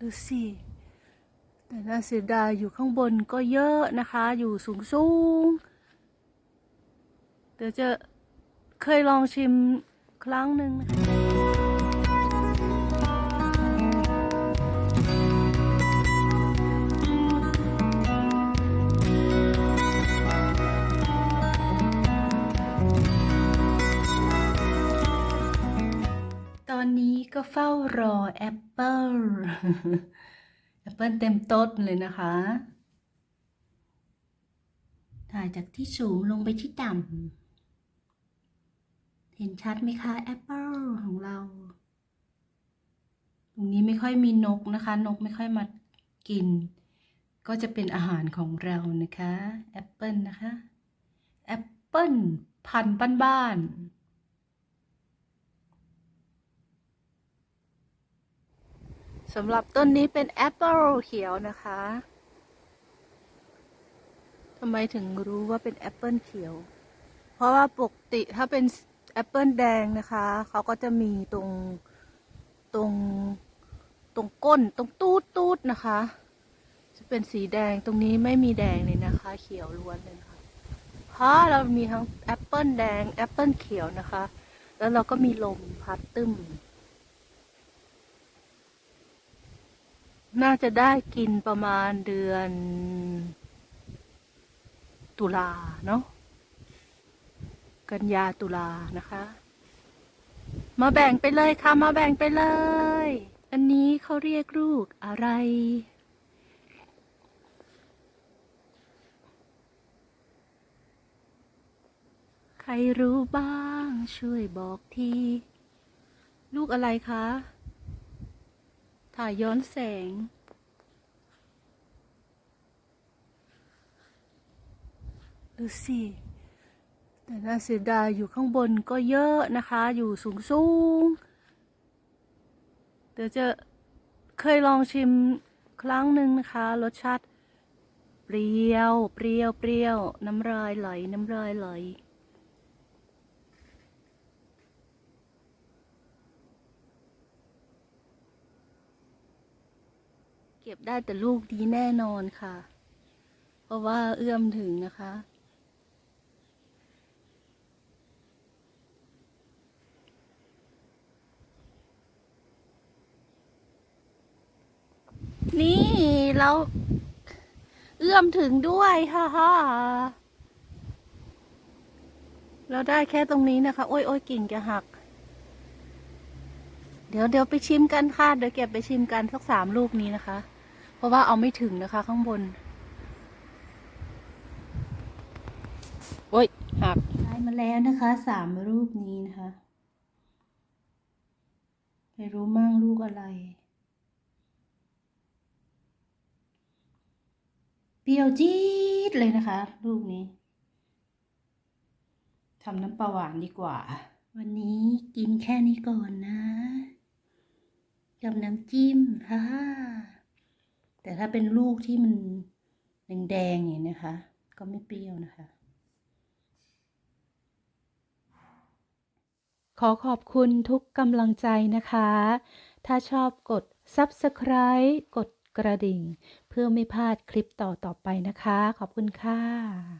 ดูสิแต่น่าเสียดายอยู่ข้างบนก็เยอะนะคะ อยู่สูงสูงๆเดี๋ยวจะเคยลองชิมครั้งหนึ่งนะคะ ก็เฝ้ารอแอปเปิลแอปเปิลเต็มต้นเลยนะคะ ถ่ายจากที่สูงลงไปที่ต่ำ เห็นชัดไหมคะแอปเปิลของเรา ตรงนี้ไม่ค่อยมีนกนะคะ นกไม่ค่อยมากิน ก็จะเป็นอาหารของเรานะคะแอปเปิลนะคะแอปเปิลพันธุ์บ้านๆ สำหรับต้นนี้เป็นแอปเปิลเขียวนะคะทำไมถึงรู้ว่าเป็นแอปเปิลเขียว เพราะว่าปกติถ้าเป็นแอปเปิลแดงนะคะ เขาก็จะมีตรงตรงตรงก้นตรงตูดตูดนะคะ จะเป็นสีแดงตรงนี้ไม่มีแดงเลยนะคะ เขียวล้วนเลยค่ะ เพราะเรามีทั้งแอปเปิลแดงแอปเปิลเขียวนะคะ แล้วเราก็มีลมพัดตึ้ม น่าจะได้กินประมาณเดือน ตุลาเนาะกันยาตุลานะคะ มาแบ่งไปเลยค่ะ มาแบ่งไปเลย อันนี้เขาเรียกลูกอะไร ใครรู้บ้างช่วยบอกที ลูกอะไรคะ ถ่ายย้อนแสง ดูสิแต่น่าเสียดายอยู่ข้างบนก็เยอะนะคะ อยู่สูงสูงเดี๋ยวจะเคยลองชิมครั้งหนึ่งนะคะ รสชาติ เปรี้ยว เปรี้ยว เปรี้ยว น้ำลายไหล น้ำลายไหล ก็บได้แต่ลูกดีแน่นอนค่ะ เพราะว่าเอื้อมถึงนะคะ นี่เราเอื้อมถึงด้วยฮ่าฮ่าเราได้แค่ตรงนี้นะคะ โอ้ยโอ้ยกิ่งจะหัก เดี๋ยวเดี๋ยวไปชิมกันค่ะ เดี๋ยวเก็บไปชิมกันสักสามลูกนี้นะคะ เพราะว่าเอาไม่ถึงนะคะข้างบน โอ้ยหักได้มาแล้วนะคะสามลูกนี้นะคะ ไม่รู้มั่งลูกอะไร เปรี้ยวจี๊ดเลยนะคะลูกนี้ทำน้ำปลาหวานดีกว่า วันนี้กินแค่นี้ก่อนนะกับน้ำจิ้มฮ่า แต่ถ้าเป็นลูกที่มันแดงๆอย่างนี้นะคะ ก็ไม่เปรี้ยวนะคะ ขอขอบคุณทุกกำลังใจนะคะ ถ้าชอบกด Subscribe กดกระดิ่ง เพื่อไม่พลาดคลิปต่อๆไปนะคะ ขอบคุณค่ะ